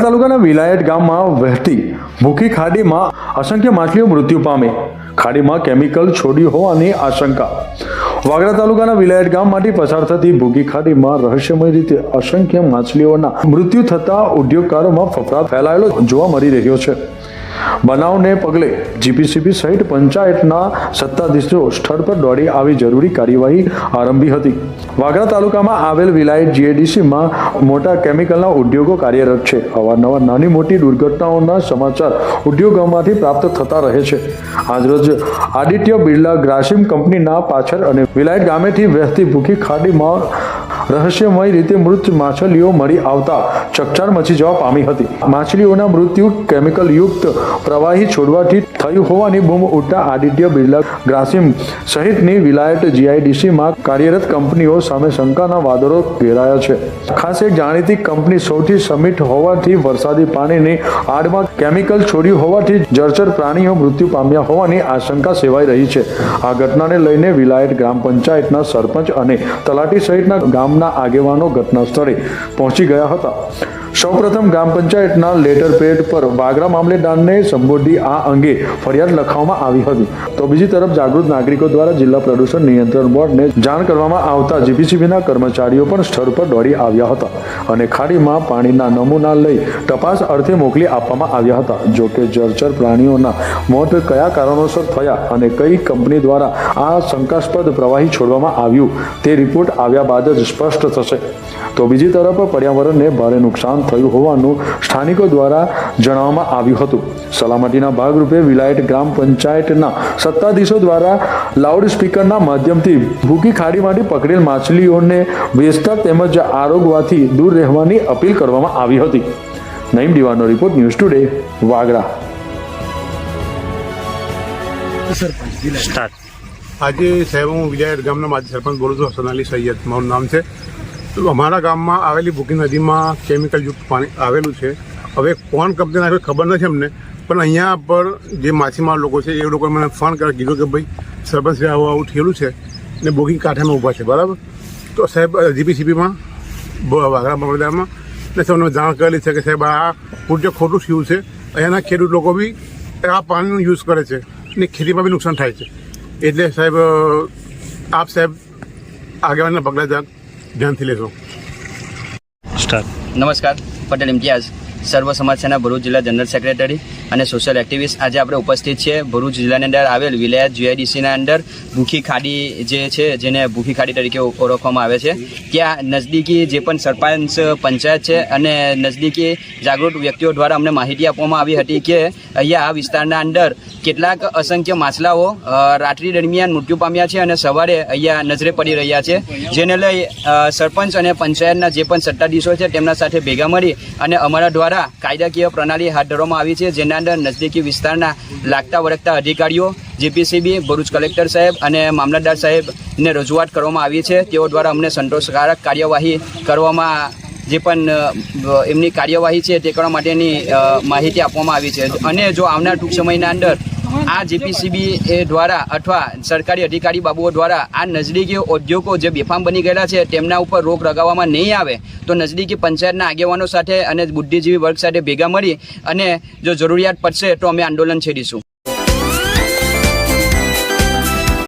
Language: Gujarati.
તાલુકાના વિલાયત ગામમાં વહેતી ભૂખી ખાડીમાં અસંખ્ય માછલીઓ મૃત્યુ પામે. ખાડીમાં કેમિકલ છોડ્યું હોવાની આશંકા. વાગરા તાલુકાના વિલાયત ગામમાંથી પસાર થતી ભૂગી ખાડીમાં રહસ્યમય રીતે અસંખ્ય માછલીઓના મૃત્યુ થતા ઉદ્યોગકારોમાં ફફડાટ ફેલાયેલો જોવા મળી રહ્યો છે. બનાવને પગલે જીપીસીબી સહિત પંચાયતના સત્તાધીશો સ્થળ પર દોડી આવી જરૂરી કાર્યવાહી આરંભી હતી. વાગરા તાલુકામાં આવેલ વિલાયત જીએડીસીમાં મોટા કેમિકલના ઉદ્યોગો કાર્યરત છે. અવારનવાર નાની મોટી દુર્ઘટનાઓના સમાચાર ઉદ્યોગોમાંથી પ્રાપ્ત થતા રહે છે. આજરોજ આદિત્ય બિરલા ગ્રાસિમ કંપનીના પાછળ અને વિલાયત ગામેથી વહેતી ભૂખી ખાડીમાં રહસ્યમય રીતે મૃત માછલીઓ મળી આવતા ચકચાર મચી જવા પામી હતી. માછલીઓના મૃત્યુ કેમિકલ યુક્ત પ્રવાહી છોડવાથી થયું હોવાની બૂમ ઉઠતા આદિત્ય બિરલા ગ્રાસિમ સહિતની વિલાયત જીઆઈડીસીમાં કાર્યરત કંપનીઓ સામે શંકાના વાદળો ઘેરાયા છે. ખાસ જાણીતી કંપની સૌથી સમિટ હોવાથી વરસાદી પાણીની આડમાં કેમિકલ છોડ્યું હોવાથી જળચર પ્રાણીઓ મૃત્યુ પામ્યા હોવાની આશંકા સેવાઈ રહી છે. આ ઘટનાને લઈને વિલાયત ગ્રામ પંચાયતના સરપંચ અને તલાટી સહિતના ગામના આગેવાનો ઘટના સ્થળે પહોંચી ગયા હતા. સૌપ્રથમ ગ્રામ પંચાયતના લેટર પેડ પર વાગરા મામલેદારને સંબોધી આ અંગે ફરિયાદ લખવામાં આવી હતી. તો બીજી તરફ જાગૃત નાગરિકો દ્વારા જિલ્લા પ્રદૂષણ નિયંત્રણ બોર્ડને જાણ કરવામાં આવતા જીપીસીબીના કર્મચારીઓ પણ સ્થળ પર દોડી આવ્યા હતા અને ખાડીમાં પાણીના નમૂના લઈ તપાસ અર્થે મોકલી આપવામાં આવ્યા હતા. જો કે જળચર પ્રાણીઓના મોત કયા કારણોસર થયા અને કઈ કંપની દ્વારા આ શંકાસ્પદ પ્રવાહી છોડવામાં આવ્યું તે રિપોર્ટ આવ્યા બાદ જ સ્પષ્ટ થશે. તો બીજી તરફ પર્યાવરણને ભારે નુકસાન થયું હોવાનું સ્થાનિકો દ્વારા જણાવવામાં આવ્યું હતું. સલામતીના ભાગરૂપે વિલાયત ગ્રામ પંચાયતના સત્તાધીશો દ્વારા લાઉડ સ્પીકરના માધ્યમથી ભૂકી ખાડીમાંથી પકડેલ માછલીઓને વેચતા તેમજ આરોગવાથી દૂર રહેવાની અપીલ કરવામાં આવી હતી. Naeem Diwan report news today Vagra start. આજે સાહેબ, હું વિજય ગામના માજી સરપંચ બોલું છું સોનાલી સૈયદ, મારું નામ છે. તો અમારા ગામમાં આવેલી ભૂકી નદીમાં કેમિકલયુક્ત પાણી આવેલું છે. હવે કોણ કંપની નાખ્યું ખબર નથી અમને, પણ અહીંયા પર જે માછીમાર લોકો છે, એ લોકોએ મને ફોન કરી કીધું કે ભાઈ, સરપંચ આવું આવું થયેલું છે ને બોગી કાંઠામાં ઊભા છે, બરાબર? તો સાહેબ જીપીસીપીમાં વાઘરા મામલતદારમાં ને સૌને જાણ કરેલી છે કે સાહેબ, આ પૂરતું ખોટું થયું છે, અહીંયાના ખેડૂત લોકો બી આ પાણીનો યુઝ કરે છે ને ખેતીમાં બી નુકસાન થાય છે. એટલે સાહેબ આપ સાહેબ આગેવાનના પગલાં ધ્યાનથી લેશો નમસ્કાર. પટેલ ઇમ્તિયાઝ. સર્વ સમાજ સેના ભરૂચ જિલ્લા જનરલ સેક્રેટરી અને સોશિયલ એક્ટિવિસ્ટ. આજે આપણે ઉપસ્થિત છીએ ભરૂચ જિલ્લાની અંદર આવેલ વિલાયત જીઆઈડીસીના અંદર. ભૂખી ખાડી જે છે, જેને ભૂખી ખાડી તરીકે ઓળખવામાં આવે છે. ત્યાં નજદીકી જે પણ સરપંચ, પંચાયત છે અને નજદીકી જાગૃત વ્યક્તિઓ દ્વારા અમને માહિતી આપવામાં આવી હતી કે અહીંયા આ વિસ્તારના અંદર કેટલાક અસંખ્ય માછલાઓ રાત્રિ દરમિયાન મૃત્યુ પામ્યા છે અને સવારે અહીંયા નજરે પડી રહ્યા છે. જેને લઈ સરપંચ અને પંચાયતના જે પણ સત્તાધીશો છે તેમના સાથે ભેગા મળી અને અમારા દ્વારા કાયદાકીય પ્રણાલી હાથ ધરવામાં આવી છે, જેના અંદર નજદીકી વિસ્તારના લાગતા વળગતા અધિકારીઓ, જીપીસીબી, ભરૂચ કલેક્ટર સાહેબ અને મામલતદાર સાહેબને રજૂઆત કરવામાં આવી છે. તેઓ દ્વારા અમને સંતોષકારક કાર્યવાહી કરવામાં, જે પણ એમની કાર્યવાહી છે તે કરવા માટેની માહિતી આપવામાં આવી છે. અને જો આવનાર ટૂંક સમયના અંદર આ જીપીસીબી એ દ્વારા અથવા સરકારી અધિકારી બાબુઓ દ્વારા આ નજદીકી ઉદ્યોગો જે બેફામ બની ગયેલા છે તેમના ઉપર રોક લગાવવામાં નહીં આવે તો નજદીકી પંચાયતના આગેવાનો સાથે અને બુદ્ધિજીવી વર્ગ સાથે ભેગા મળી અને જો જરૂરિયાત પડશે તો અમે આંદોલન છેડીશું.